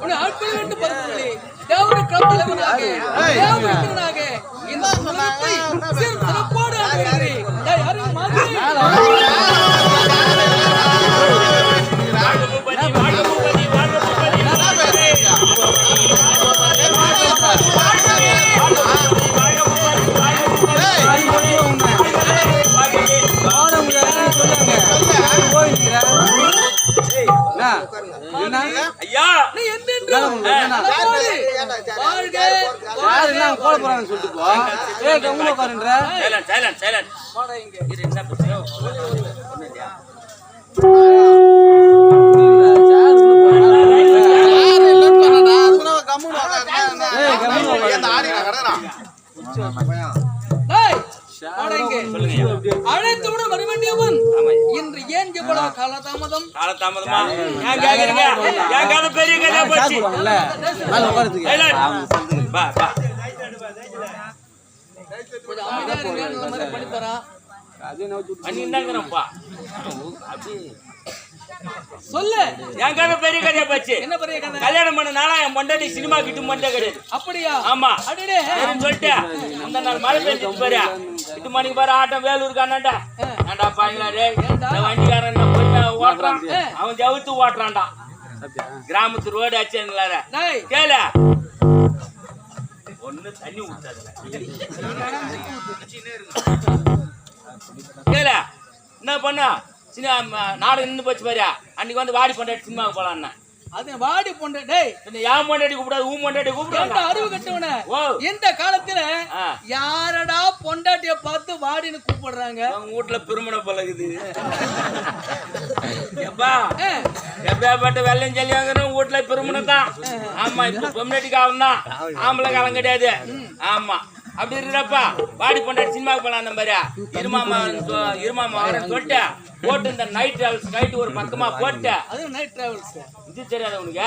உன்னை ஆட்கள் விட்டு பருவங்களே தேவனுக்கு தலைவனாக. தேவனுக்கு இந்த இல்லையா? சொன்னடா, அதுக்குள்ள அவன் கம்முனு உக்காந்து அந்த ஆடியில கிடக்குறான். டேய், வாடா இங்கே. சொல்லுங்க அழைத்து விட வரவேண்டியவன் ஆமா. இன்று ஏன் இவ்வளவு காலதாமதம்? காலதாமதமா? ஏன் கேக்குறீங்க? ஏன் கதை பெரிய கதையா போச்சு? சைலண்ட் வா வா. கொஞ்சம் அமைதியா மாதிரி தரேன். சொல்லு. என் கதை பெரிய கதையா போச்சு. என்ன பெரிய கதை? கல்யாணம் பண்ண நாளா என் பொண்டாட்டி சினிமா கிட்ட மட்டும் கிடையாது அப்படியா? ஆமா. சொல்லிட்டு அந்த நாள் மழை பெஞ்சிட்டு பாரு. எட்டு மணிக்கு பாரு ஆட்டம் பாங்களா டேய் இந்த வண்டிக்காரன் ஓட்டுறான். அவன் ஜவுத்து ஓட்டுறான்டா. கிராமத்து ரோடு டேய் கேள. ஒண்ணு தண்ணி ஊத்தாதுல கேள. என்ன பண்ண? சின்ன நாடு நின்று போச்சு பாரு. அன்னைக்கு வந்து வாடி பண்ற சினிமாவுக்கு போலான்னு. அது வாடி டேய் பின்ன ஏன் பொண்டாட்டி கூப்பிடாது? ஊன் பொண்டாட்டி ஏன்டா கூப்பிடாங்க அறிவு கட்டவன? ஓ இந்த காலத்துல. யாரடா பொண்டாட்டிய பார்த்து வாடின்னு கூப்பிடுறாங்க? உங்க வீட்டுல பெருமனை பழகுது. எப்பா ஆ, எப்பேற்பட்ட வெள்ளையும் ஜல்லியாங்கிறோம் வீட்டுல பெருமனை தான். ஆமா இப்ப பொம்னாட்டி காலம் தான். ஆம்பளை காலம் கிடையாது. ஆமா. அப்படி இருக்கிறப்பா வாடி பொண்டாட்டி சினிமாவுக்கு போலாம் அந்த மாதிரி இருமாமா இருமாமா வரேன்னு சொல்லிட்டு போட்டு இந்த நைட் டிராவல்ஸ் நைட் ஒரு பக்கமா போட்டு. அது நைட் டிராவல்ஸ் இது தெரியாத உனக்கு?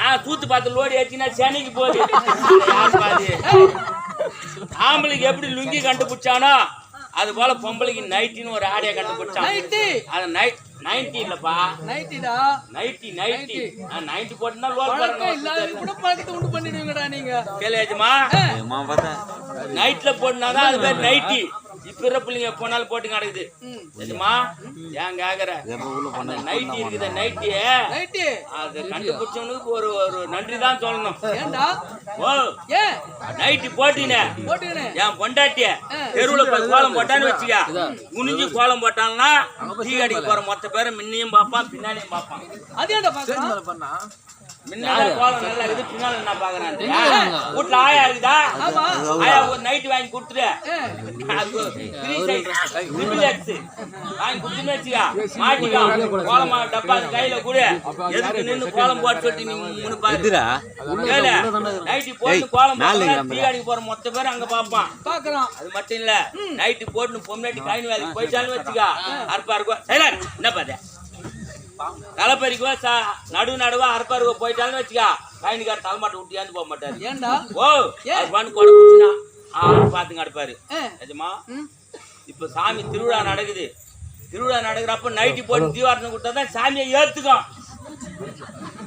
ஆ தூத்து பார்த்து லோடி ஏற்றினா சென்னைக்கு போகுது. ஆம்பளைக்கு எப்படி லுங்கி கண்டுபிடிச்சானோ அது போல பொம்பளைக்கு நைட்டின்னு ஒரு ஆடையை கண்டுபிடிச்சான் நைட்டு அது நைட் நைன்டி இல்லப்பா. நைட்டிடா நைட்டி நைட்டி நைன்டி போட்டுனா லோல் பழக்கம் இல்லாத கூட பழக்கத்தை உண்டு பண்ணிடுவீங்கடா நீங்க. நைட்ல போட்டுனாதான் அது பேர் நைட்டி இப்ப பிள்ளைங்க போனாலும் போட்டு கிடக்குது ம். சரிம்மா ஏன் கேக்குற? நைட்டி இருக்குது நைட்டி நைட்டு அது கண்டுபிடிச்சவனுக்கு ஒரு ஒரு நன்றி தான் சொல்லணும். ஓ ஏன் நைட்டி போட்டினே. என் பொண்டாட்டிய தெருவுல போய் கோலம் போட்டான்னு வச்சுக்க. குனிஞ்சு கோலம் போட்டான்னா டீ கடைக்கு போற மொத்த பேரும் முன்னையும் பார்ப்பான் பின்னாடியும் பார்ப்பான். அது ஏன்டா பாக்கலாம் முன்னால கோலம் நல்லா இருக்குது பின்னால என்ன பாக்குறான் வீட்டுல ஆயா இருக்குதா? ஆமா. ஆயா ஒரு நைட் வாங்கி கொடுத்துரு. வாங்கி கொடுத்துன்னு வச்சுக்க. மாட்டிக்கோ. கோலமா டப்பா கையில கூட. எதுக்கு நின்னு கோலம் போட்டு சொல்லிட்டு நீ மூணு பாரு. நைட்டு போட்டு கோலம் கடைக்கு போற மொத்த பேர் அங்க பாப்பான். பாக்குறான். அது மட்டும் இல்ல நைட்டு போட்டு பொம்னாட்டி கைனு வேலைக்கு போயிட்டாலும் வச்சுக்கா. அறுப்பா இருக்கும் என்ன பாரு தலைப்பறிக்குவா சா நடு நடுவா அறுப்பாருக்கோ போயிட்டாலும் வச்சுக்கா. கைனுக்கார தலைமாட்டை விட்டியாந்து போக மாட்டாரு. ஏன்டா ஓ பண்ணு கொடை குடிச்சுனா ஆறு பாத்துங்க அடுப்பாரு நிஜமா. இப்ப சாமி திருவிழா நடக்குது. திருவிழா நடக்கிறப்ப நைட்டி போட்டு தீவாரத்தை கொடுத்தா தான் சாமியை ஏத்துக்கும்.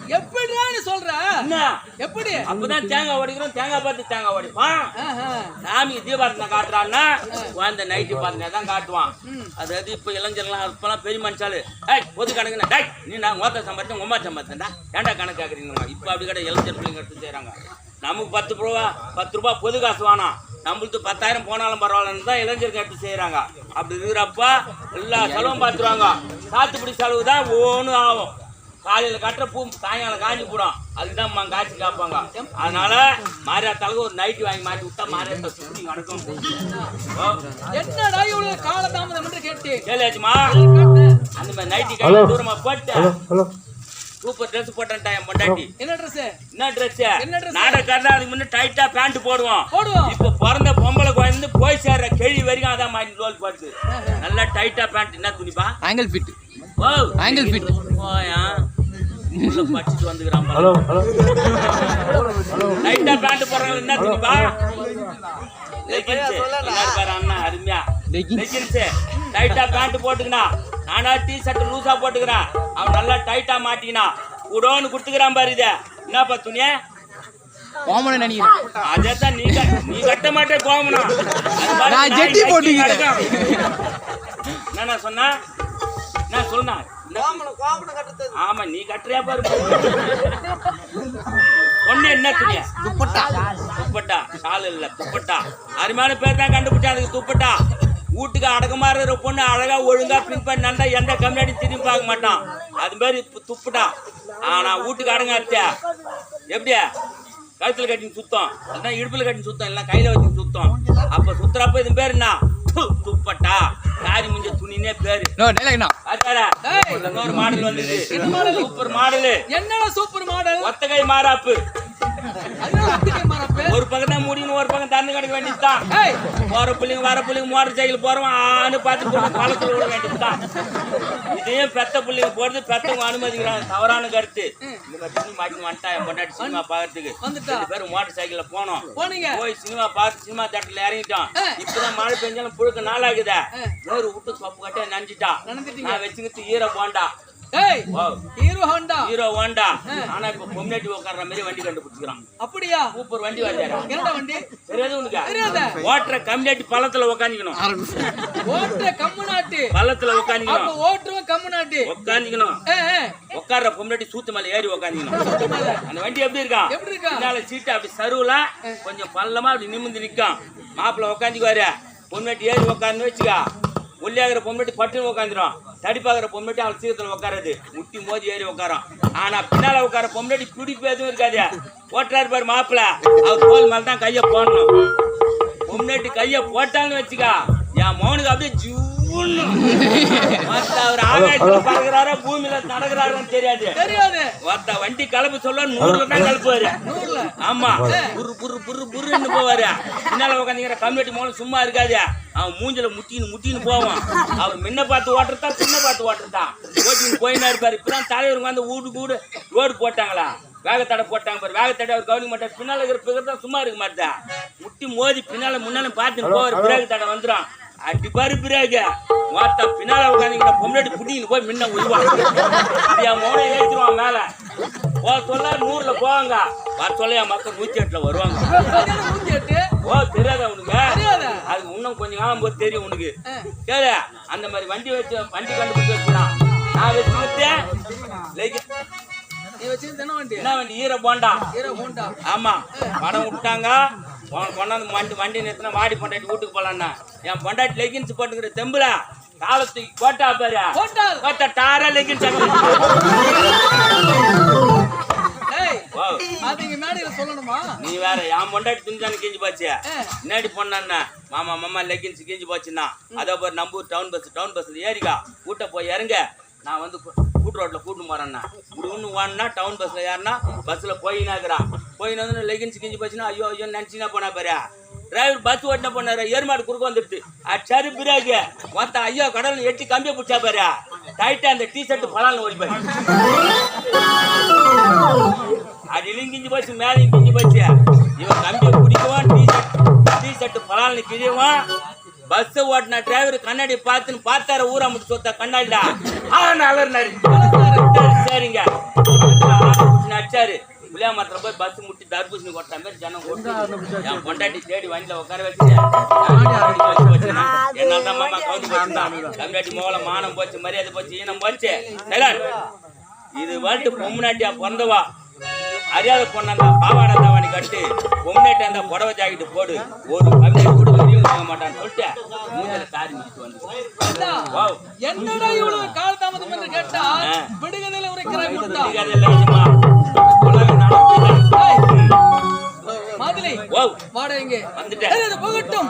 எப்படிடா நீ சொல்ற எப்படி? அப்பதான் தேங்காய் உடைக்கிறோம் தேங்காய் பார்த்து தேங்காய் உடைப்பான் ஆஹா. சாமி தீபாரத்தை காட்டுறான்னா அந்த நைட்டு பார்த்து தான் காட்டுவான். அதாவது இப்ப இளைஞர்லாம் இப்பெல்லாம் பெரிய மனுஷாலு ஏய் பொது கணக்குனா டேய் நீ நான் ஓத்த சம்பாதிச்சேன் உமா சம்பாதிச்சேன்டா ஏன்டா கணக்கு கேட்குறீங்க இப்போ அப்படி கிடையாது இளைஞர் பிள்ளைங்க எடுத்து செய்கிறாங்க நமக்கு பத்து ரூபா பத்து ரூபா பொது காசு வேணாம் நம்மளுக்கு பத்தாயிரம் போனாலும் பரவாயில்லன்னு தான் இளைஞருக்கு எடுத்து செய்கிறாங்க அப்படி இருக்கிறப்ப எல்லா செலவும் பார்த்துருவாங்க. சாத்துக்குடி செலவு தான் ஒவ்வொன்றும் ஆகும். காலையில கட்டுற பூ சாயங்காலம் காஞ்சி போடும். அதுதான் காய்ச்சி காப்பாங்க. அதனால மாரியாத்தாளுக்கு ஒரு நைட்டி வாங்கி மாட்டி விட்டா மாரியாத்தா சுத்தி நடக்கும் என்னடா இவ்வளவு காலதாமதம் என்று அந்த மாதிரி நைட்டி கை தூரமா போட்டு. சூப்பர் ட்ரெஸ் போட்டேன்டா என் பொண்டாட்டி. என்ன ட்ரெஸ் என்ன ட்ரெஸ் என்ன dress? நாடகம் அதுக்கு முன்ன டைட்டா பேண்ட் போடுவோம். போடுவோம். இப்ப பிறந்த பொம்பளை குழந்தை போய் சேர்ற கேள்வி வரைக்கும் அதான் மாட்டி ரோல் போடுது. நல்லா டைட்டா பேண்ட் என்ன துணிப்பா? ஆங்கிள் ஃபிட் ஓ ஆங்கிள் ஃபிட் உள்ள படிச்சுட்டு வந்துக்கிறான் பாரு. லைட்டா பேண்ட் போடுறாங்க என்ன பாரு அண்ணா அருமையா. லெகின்ஸ் டைட்டா பேண்ட் போட்டுக்கினா. நானா டீ ஷர்ட் லூசா போட்டுக்கிறேன் அவன் நல்லா டைட்டா மாட்டிக்கினா. உடோன்னு கொடுத்துக்கிறான் பாரு இத. என்னப்பா துணிய? கோமனை நினைக்கிறேன் அதான் நீ கட்ட நீ கட்ட மாட்டே கோமனா நான் ஜெட்டி போட்டுக்கிறேன். என்ன சொன்னா? நான் சொன்னா ஆமா நீ கட்டுறியா பாரு. ஒண்ணு என்ன துணிய துப்பட்டா. துப்பட்டா. ஷால் இல்ல துப்பட்டா. அருமையான பேர் தான் கண்டுபிடிச்சா அதுக்கு துப்பட்டா. வீட்டுக்கு அடக்கமா இருக்கிற பொண்ணு அழகா ஒழுங்கா பின் பண்ணி நடந்தா எந்த கம்யூனிட்டி திரும்பி பார்க்க மாட்டான். அது மாதிரி துப்பட்டா. ஆனா வீட்டுக்கு அடங்க அத்தியா எப்படியா கழுத்துல கட்டின்னு சுத்தம். அதான் இடுப்புல கட்டின்னு சுத்தம் இல்ல கையில வச்சு சுத்தம். அப்ப சுத்துறப்ப இது பேர் என்ன? துப்பட்டா. சாரி முஞ்ச துணினே பேரு. இன்னொரு மாடல் வந்தது? Super model. என்னடா சூப்பர் மாடல்? ஒத்தகை மாறாப்பு. ஒரு பக்கம் தான் முடியும் ஒரு பக்கம் தண்ணி கிடைக்க வேண்டியதுதான். போற பிள்ளைங்க வர பிள்ளைங்க மோட்டர் சைக்கிள் போறவன் ஆன்னு பார்த்து போட்டு பழத்துல விட வேண்டியதுதான். இதையும் பெத்த பிள்ளைங்க போறது பெத்தவங்க அனுமதிக்கிறாங்க. தவறான கருத்து. இந்த மாதிரி மாட்டி வந்துட்டா என் பொண்டாட்டி சினிமா பாக்குறதுக்கு. ரெண்டு பேரும் மோட்டர் சைக்கிள்ல போனோம். போய் சினிமா பார்த்து சினிமா தேட்டர்ல இறங்கிட்டோம். இப்பதான் மழை பெஞ்சாலும் புழுக்க நாளாகுதே. நோறு விட்டு சொப்பு கட்ட நனைஞ்சிட்டா நனைஞ்சிட்டீங்க. நான் வச்சுக்கிட்டு ஈர bonda. Hero Honda. Hero Honda. ஆனா இப்ப பொம்னாட்டி உட்கார்ற மாதிரி வண்டி கண்டுபிடிச்சிக்கிறான். அப்படியா? சூப்பர் வண்டி வந்தாரா என்னடா வண்டி? தெரியாது உனக்கு? தெரியாதே. ஓட்டுற கம்யூனிட்டி பள்ளத்துல உக்காந்துக்கணும். ஓட்டுற கம்மு நாட்டு பள்ளத்துல அப்ப உக்காந்துக்கணும் ஓட்டுறவன் கம்மு நாட்டு உக்காந்துக்கணும். ஏ ஏ. உட்கார்ற பொம்னாட்டி சூத்து மேல ஏறி உக்காந்துக்கணும். அந்த வண்டி எப்படி இருக்கா? எப்படி இருக்கா? பின்னால சீட்டு அப்படி சருவுல கொஞ்சம் பள்ளமா அப்படி நிமிந்து நிக்கும். மாப்பிள்ள உக்காந்துக்குவாரு. பொம்னாட்டி ஏறி உட்காந்து வச்சுக்கா. ஒல்லியாகிற பொம்னாட்டி பட்டுன்னு உட்காந்துரும் தடிப்பாகிற பொம்னாட்டி அவள் சீக்கிரத்துல உட்காராது முட்டி மோதி ஏறி உட்காரும் ஆனா பின்னால உட்கார பொம்னாட்டி பிடிப்பு எதுவும் இருக்காது. ஓட்டுறாரு பாரு மாப்பிள்ள. அவர் தோல் மேல தான் கைய போடணும். பொம்னாட்டி கைய போட்டான்னு வச்சுக்கா. என் மௌனுக்கு அப்படியே பறக்குறாரா பூமியில நடக்கிறாருன்னு தெரியாது. தெரியாது. வண்டி கலப்பு சொல்ல நூறுல தான் கலப்புவாரு. ஆமா. புரு புரு புரு புருன்னு போவாரு பின்னால உட்காந்துக்கிற கம்யூனிட்டி மூலம் சும்மா இருக்காது அவன் மூஞ்சில முட்டின்னு முட்டின்னு போவான். அவர் முன்ன பார்த்து ஓட்டுறதா பின்ன பார்த்து ஓட்டுறதா ஓட்டின்னு போயினா இருப்பாரு. இப்பதான் தலைவருங்க வந்து வீடு கூடு ரோடு போட்டாங்களா? வேகத்தடை போட்டாங்க பாரு. வேகத்தடை அவர் கவனிக்க மாட்டார். பின்னால இருக்கிற பிறகு தான் சும்மா இருக்க மாட்டா முட்டி மோதி பின்னால முன்னால பார்த்துன்னு போவார். பிரேக் தடை வந்துடும் அடி பாரு பிரேக். வாத்தா பின்னால உட்காந்துக்கிற பொம்னாடி புட்டின்னு போய் முன்ன உருவான் என் மோனை ஏற்றிடுவான் மேல. போக சொல்ல நூறுல போவாங்க. வர சொல்ல என் மக்கள் நூத்தி எட்டுல வருவாங்க. ஓ தெரியாதா உனக்கு? அது இன்னும் கொஞ்சம் காலம் போது தெரியும் உனக்கு. கேளு அந்த மாதிரி வண்டி வச்சு வண்டி கண்டுபிடிச்சு நான் நீ வச்சிருந்த என்ன வண்டி? ஈர போண்டா. ஆமா. படம் விட்டாங்க. கொண்டாந்து வண்டி வண்டி நிறுத்தினா வாடி பொண்டாட்டி வீட்டுக்கு போலான்னா. என் பொண்டாட்டி லெகின்ஸ் போட்டுக்கிற தெம்புல காலத்துக்கு கோட்டா பாரு. கோட்டா டாரா லெகின்ஸ் ஏய் ஓ அது இங்க மேடையில சொல்லணுமா? நீ வேற என் பொண்டாட்டி துணிதானு கிஞ்சி போச்சு. முன்னாடி பொண்ணா மாமா மாமா லெகின்ஸ் கிஞ்சி போச்சுன்னா. அதே போய் நம்பூர் டவுன் பஸ் டவுன் பஸ்ல ஏறிக்கா. கூட்ட போய் இறங்க. நான் வந்து கூட்டு ரோட்ல கூட்டு போறேன்னா. இப்படி வான்னா டவுன் பஸ்ல ஏறினா பஸ்ல போயினாக்குறான் போயின்னு வந்து லெகின்ஸ் கிஞ்சி போச்சுன்னா ஐயோ ஐயோ நினைச்சினா போனா பாரு. டிரைவர் பஸ் ஓட்டின போனாரு எருமாடு குறுக்க வந்துடுது அச்சாரு பிறகு மொத்த ஐயோ கடல் எட்டி கம்பியை பிடிச்சா பாரு. டைட்டா அந்த டி ஷர்ட் பலான்னு ஓடி போய் அடியிலும் கிஞ்சி போச்சு மேலையும் கிஞ்சி போச்சு. இவன் கம்பியை பிடிக்குவான் டி ஷர்ட் டி ஷர்ட் பலால்னு கிழிவான் பஸ் ஓட்டின டிரைவர் கண்ணாடி பார்த்துன்னு பார்த்தார ஊரா முட்டு சொத்த கண்ணாடிடா. ஆ நலர்னாரு சரிங்க. அடிச்சாரு. புளியா மரத்துல போய் பஸ் முட்டி தர்பூசணி கொட்ட மாதிரி ஜனம் கொட்டு என் பொண்டாட்டி தேடி வண்டியில உட்கார வச்சு என்னால தான் மாமா கவுந்து போச்சுதான் கம்மியாட்டி மானம் போச்சு மரியாதை போச்சு ஈனம் போச்சு. இது வந்துட்டு பொம்னாட்டியா பிறந்தவா? அறியாத பொண்ணா பாவாடை தாவாணி கட்டு பொம்னாட்டி அந்த புடவை ஜாக்கெட்டு போடு ஒரு கவிதை கூட வெளியும் வாங்க மாட்டான்னு சொல்லிட்டு மூஞ்சில காரி வந்து என்னடா இவ்வளவு காலதாமதம் என்று கேட்டா விடுகதையில முட்டா. உலகம் நடக்குது. ஏய், மாதிரி வாவ் வாடா இங்க. வந்துட்டேன். போகட்டும்.